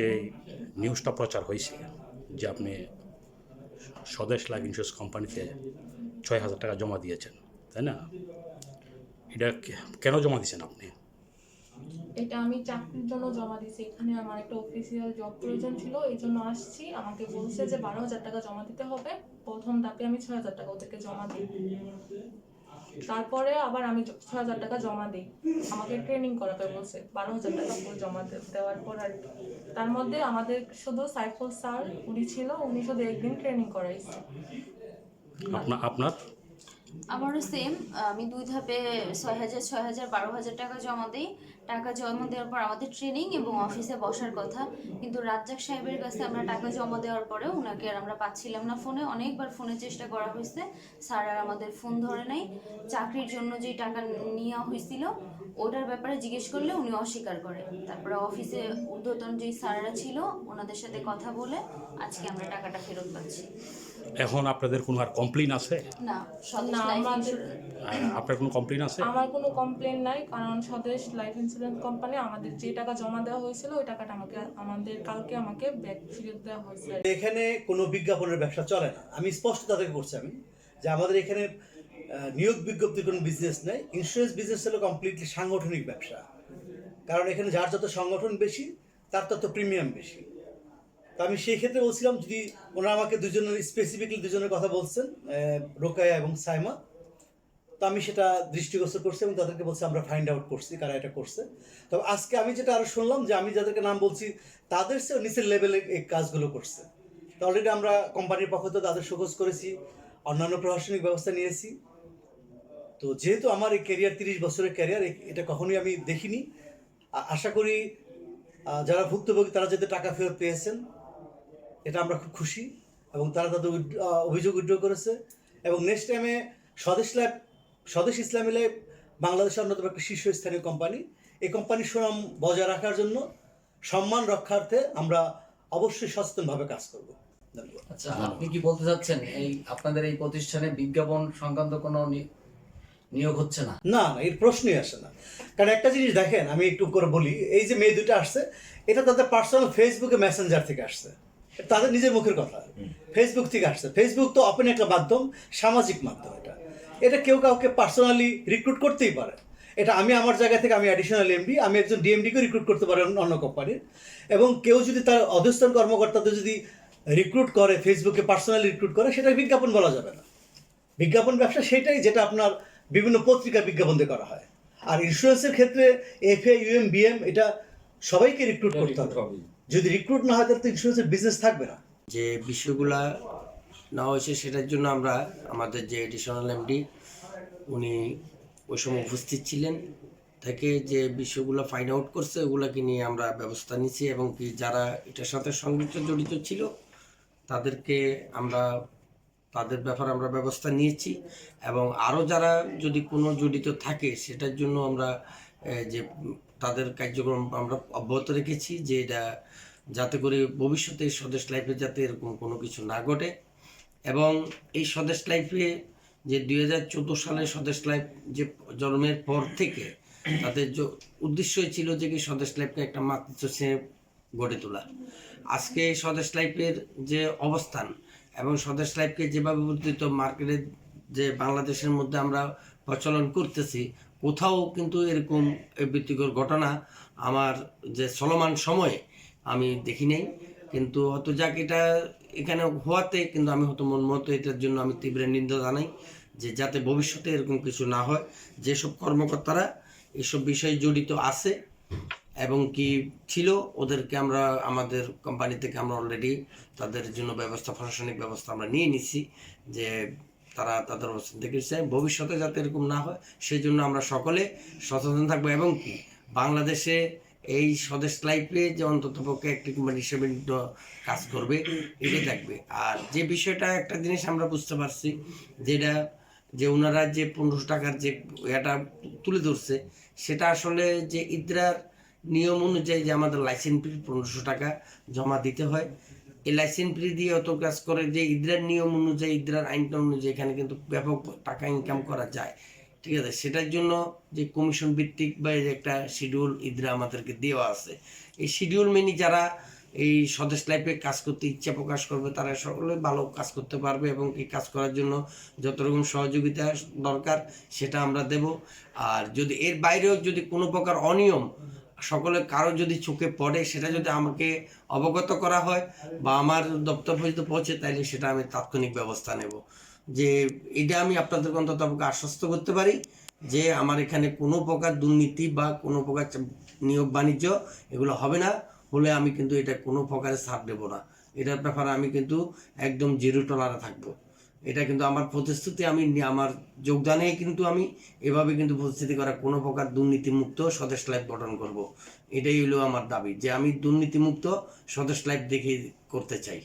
যে নিউজটা প্রচার হয়েছে, যে আপনি স্বদেশ লাইফ ইন্স্যুরেন্স কোম্পানিতে ছয় হাজার টাকা জমা দিয়েছেন, তাই না? এটা কেন জমা দিয়েছেন আপনি? এটা আমি চাকরির জন্য জমা দিয়েছি। এখানে আমার একটা অফিসিয়াল জব প্রয়োজন ছিল, এই জন্য আসছি। আমাকে বলছে যে বারো হাজার টাকা জমা দিতে হবে। প্রথম ধাপে আমি ছয় হাজার টাকা ওদেরকে জমা দিই। তারপরে আবার আমি ছ হাজার টাকা জমা দিই। আমাকে ট্রেনিং করাতে বলছে। বারো হাজার টাকা পুরো জমা দেওয়ার পর আর তার মধ্যে আমাদের শুধু সাইফুল স্যার, উনি ছিল, উনি শুধু একদিন ট্রেনিং করাইছে। আপনার? আমারও সেম আমি দুই ধাপে ছয় হাজার ছয় হাজার বারো হাজার টাকা জমা দিই। টাকা জমা দেওয়ার পর আমাদের ট্রেনিং এবং অফিসে বসার কথা। কিন্তু রাজ্জাক সাহেবের কাছে আমরা টাকা জমা দেওয়ার পরে ওনাকে আর আমরা পাচ্ছিলাম না ফোনে অনেকবার ফোনে চেষ্টা করা হয়েছে। স্যার আর আমাদের ফোন ধরে নাই। চাকরির জন্য যে টাকা নেওয়া হয়েছিল ওটার ব্যাপারে জিজ্ঞেস করলে উনি অস্বীকার করে। তারপরে অফিসে ঊর্ধ্বতন যে স্যাররা ছিল ওনাদের সাথে কথা বলে আজকে আমরা টাকাটা ফেরত পাচ্ছি। এখন আপনাদের কোনো আর কমপ্লেন আছে? না আপনার কোনো কমপ্লেন আছে? আমার কোনো কমপ্লেন নাই কারণ স্বদেশ লাইফ ইন্স্যুরেন্স কোম্পানি আমাদের যে টাকা জমা দেওয়া হয়েছিল ওই টাকাটা আমাকে আমাদের কালকে আমাকে ব্যাক ফিরত দেওয়া হয়েছে। এখানে কোনো বিজ্ঞাপনের ব্যবসা চলে না। আমি স্পষ্ট তাদেরকে করছি আমি যে আমাদের এখানে নিয়োগ বিজ্ঞপ্তির কোনো বিজনেস নেই। ইন্স্যুরেন্স বিজনেস হলো কমপ্লিটলি সাংগঠনিক ব্যবসা। কারণ এখানে যার যত সংগঠন বেশি তার তত প্রিমিয়াম বেশি। তো আমি সেই ক্ষেত্রে বলছিলাম, যদি ওনারা আমাকে দুজনের স্পেসিফিকলি দুজনের কথা বলছেন রোকায়া এবং সাইমা, তো আমি সেটা দৃষ্টিগোচর করছি এবং তাদেরকে বলছি আমরা ফাইন্ড আউট করছি কারা এটা করছে। তবে আজকে আমি যেটা আরও শুনলাম যে আমি যাদেরকে নাম বলছি, তাদের চেয়েও নিচের লেভেলে এই কাজগুলো করছে। তো অলরেডি আমরা কোম্পানির পক্ষ থেকে তাদের শোকজ করেছি, অন্যান্য প্রশাসনিক ব্যবস্থা নিয়েছি। তো যেহেতু আমার এই ক্যারিয়ার তিরিশ বছরের ক্যারিয়ার এটা কখনোই আমি দেখিনি। আশা করি যারা ভুক্তভোগী তারা যাতে টাকা ফেরত পেয়েছেন। এটা আমরা খুব খুশি এবং তারা তাদের অভিযোগ উইড্র করেছে এবং নেক্সট টাইমে স্বদেশ ল্যাব স্বদেশ ইসলামী ল্যাব বাংলাদেশের অন্যতম একটা শীর্ষস্থানীয় কোম্পানি। এই কোম্পানির সুনাম বজায় রাখার জন্য সম্মান রক্ষার্থে আমরা অবশ্যই সচেতনভাবে কাজ করব। ধন্যবাদ। আচ্ছা আপনি কি বলতে চাচ্ছেন? এই আপনাদের এই প্রতিষ্ঠানে বিজ্ঞাপন সংক্রান্ত কোনো নিয়োগ হচ্ছে না? না এর প্রশ্নই আসে না। কারণ একটা জিনিস দেখেন আমি একটু করে বলি এই যে মেয়ে দুটো আসছে এটা তাদের পার্সোনাল ফেসবুকে মেসেঞ্জার থেকে আসছে। তাদের নিজের মুখের কথা। ফেসবুক থেকে আসছে। ফেসবুক তো ওপেন একটা মাধ্যম সামাজিক মাধ্যম এটা। এটা কেউ কাউকে পার্সোনালি রিক্রুট করতেই পারে। এটা আমি আমার জায়গা থেকে আমি অ্যাডিশনাল এমডি আমি একজন ডিএমডিকে রিক্রুট করতে পারি অন্য- কোম্পানির এবং কেউ যদি তার অধস্থান কর্মকর্তাদের যদি রিক্রুট করে ফেসবুকে পার্সোনালি রিক্রুট করে সেটা বিজ্ঞাপন বলা যাবে না। বিজ্ঞাপন ব্যবসা সেটাই যেটা আপনার বিভিন্ন পত্রিকা বিজ্ঞাপন দিয়ে করা হয়। আর ইন্স্যুরেন্সের ক্ষেত্রে এফ এ ইউএম বিএম এটা সবাইকে রিক্রুট করতে হবে। যদি রিক্রুট না হয়, তাহলে তো ইন্স্যুরেন্সের বিজনেস থাকবে না। যে বিষয়গুলা না হয়েছে, সেটার জন্য আমরা আমাদের যে এডিশনাল এমডি উনি ওই সময় উপস্থিত ছিলেন। থেকে যে বিষয়গুলো ফাইন্ড আউট করছে, ওগুলোকে নিয়ে আমরা ব্যবস্থা নিয়েছি এবং কি যারা এটার সাথে সংযুক্ত জড়িত ছিল, তাদেরকে আমরা, তাদের ব্যাপারে আমরা ব্যবস্থা নিয়েছি। এবং আরও যারা যদি কোনো জড়িত থাকে, সেটার জন্য আমরা যে তাদের কার্যক্রম আমরা অব্যাহত রেখেছি যে এটা যাতে করে ভবিষ্যতে স্বদেশ লাইফে যাতে এরকম কোনো কিছু না ঘটে। এবং এই স্বদেশ লাইফে যে দুই হাজার চোদ্দ সালে স্বদেশ লাইফ যে জন্মের পর থেকে তাদের যে উদ্দেশ্যই ছিল যে কি স্বদেশ লাইফকে একটা মাতৃত্ব গড়ে তোলা। আজকে স্বদেশ লাইফের যে অবস্থান এবং স্বদেশ লাইফকে যেভাবে বর্ধিত মার্কেটে যে বাংলাদেশের মধ্যে আমরা প্রচলন করতেছি কোথাও কিন্তু এরকম ব্যক্তিগত ঘটনা আমার যে চলমান সময়ে আমি দেখি নাই। কিন্তু হয়তো যাক এটা এখানে হওয়াতে কিন্তু আমি হয়তো মন মতো এটার জন্য আমি তীব্র নিন্দা জানাই যে যাতে ভবিষ্যতে এরকম কিছু না হয়। যেসব কর্মকর্তারা এসব বিষয়ে জড়িত আছে এবং কি ছিল, ওদেরকে আমরা, আমাদের কোম্পানি থেকে আমরা অলরেডি তাদের জন্য ব্যবস্থা, প্রশাসনিক ব্যবস্থা আমরা নিয়ে নিচ্ছি যে তারা তাদের অবস্থান দেখেছে ভবিষ্যতে যাতে এরকম না হয়, সেই জন্য আমরা সকলে সচেতন থাকব। এবং কি, বাংলাদেশে এই স্বদেশ লাইফে যে অন্তত পক্ষে একটি হিসেবে কাজ করবে, এটাই থাকবে। আর যে বিষয়টা, একটা জিনিস আমরা বুঝতে পারছি, যেটা, যে ওনারা যে পনেরোশো টাকার যে এটা তুলে ধরছে, সেটা আসলে যে ইদ্রার নিয়ম অনুযায়ী যে আমাদের লাইসেন্স ফি পনেরোশো টাকা জমা দিতে হয় এই লাইসেন্স ফি দিয়ে অত কাজ করে যে ইদ্রার নিয়ম অনুযায়ী, ইদ্রার আইনটা অনুযায়ী এখানে কিন্তু ব্যাপক টাকা ইনকাম করা যায়। ঠিক আছে? সেটার জন্য যে কমিশন ভিত্তিক বা যে একটা শিডিউল ইদ্রা আমাদেরকে দেওয়া আছে। এই শিডিউল মেনে যারা এই স্বদেশ লাইফে কাজ করতে ইচ্ছা প্রকাশ করবে, তারা সকলে ভালো কাজ করতে পারবে এবং এই কাজ করার জন্য যত রকম সহযোগিতা দরকার, সেটা আমরা দেব। আর যদি এর বাইরেও যদি কোনো প্রকার অনিয়ম সকলে কারও যদি চোখে পড়ে, সেটা যদি আমাকে অবগত করা হয় বা আমার দপ্তর পর্যন্ত পৌঁছে, তাইলে সেটা আমি তাৎক্ষণিক ব্যবস্থা নেব। যে এটা আমি আপনাদের অন্তত আমাকে আশ্বস্ত করতে পারি যে আমার এখানে কোনো প্রকার দুর্নীতি বা কোনো প্রকার নিয়োগ বাণিজ্য এগুলো হবে না, হলে আমি কিন্তু এটা কোনো প্রকারে ছাড় দেবো না। এটার ব্যাপারে আমি কিন্তু একদম জিরো টলারে থাকব। এটা কিন্তু আমার প্রতিশ্রুতি, আমি আমার যোগদানে কিন্তু আমি এভাবে কিন্তু প্রতিশ্রুতি করা কোনো প্রকার দুর্নীতিমুক্ত স্বদেশ লাইফ গঠন করব। এটাই হলো আমার দাবি, যে আমি দুর্নীতিমুক্ত স্বদেশ লাইফ দেখে করতে চাই।